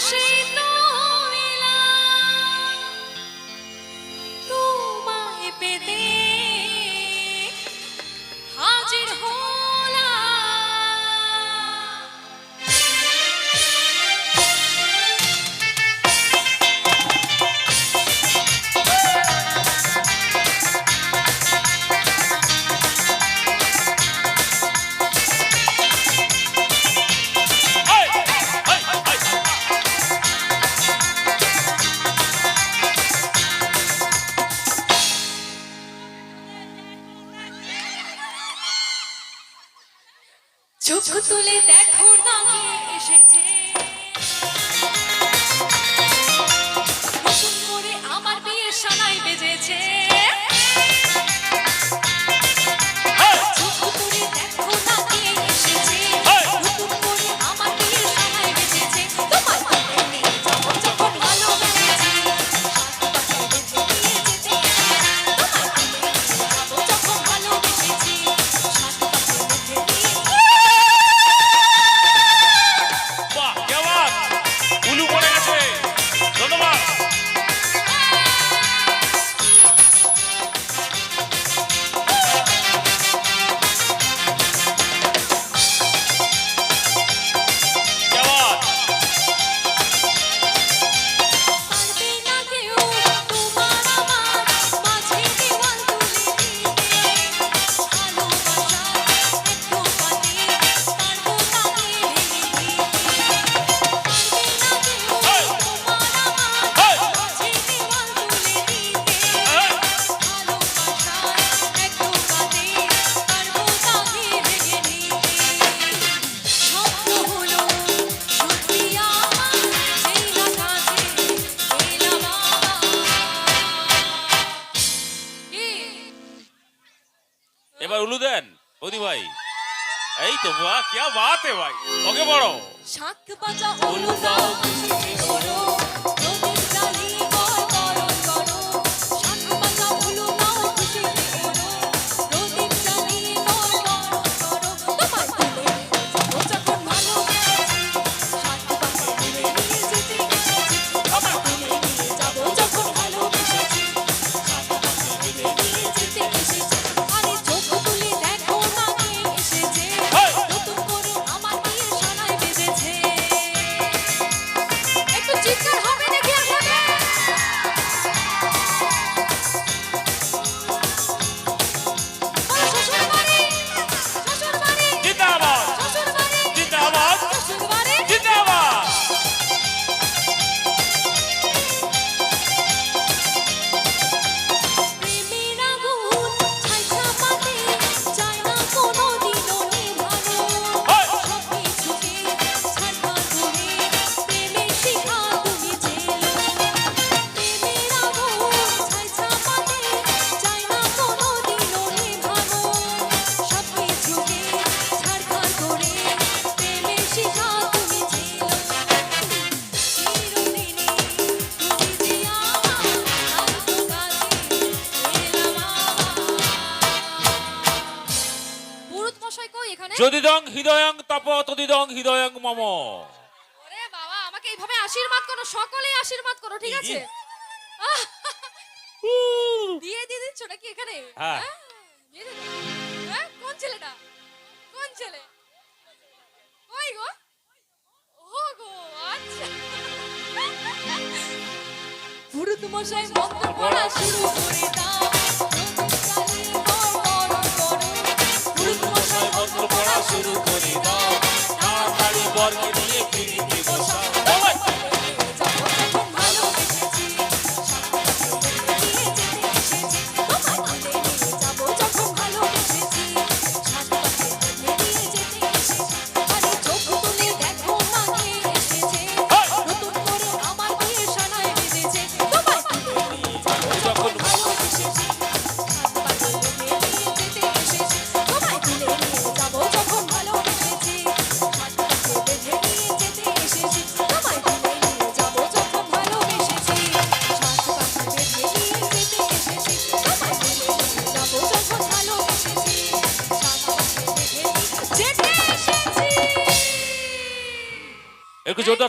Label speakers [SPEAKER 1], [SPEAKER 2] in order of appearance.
[SPEAKER 1] সেই চোখ তুলে দেখো না
[SPEAKER 2] এসে রুলু দেন, বৌদি ভাই। এই তো বাহ, কে বাত ভাই। ওকে বড়।
[SPEAKER 1] শাক বাজা ওলু দাও
[SPEAKER 2] যদিদং হৃদয়ং তপ তদিদং হৃদয়ং মম।
[SPEAKER 1] ওরে বাবা আমাকে এইভাবে আশীর্বাদ করো সকলেই আশীর্বাদ করো ঠিক আছে? দিয়ে দিয়ে দিচ্ছ নাকি এখানে?
[SPEAKER 2] হ্যাঁ।,
[SPEAKER 1] হ্যাঁ, হ্যাঁ। কোন ছেলেটা? কোন ছেলে? ওই গো। ও গো আচ্ছা। পুরুত মশাই মন্ত্র পড়া শুরু করে দাও
[SPEAKER 2] God Michael Jordan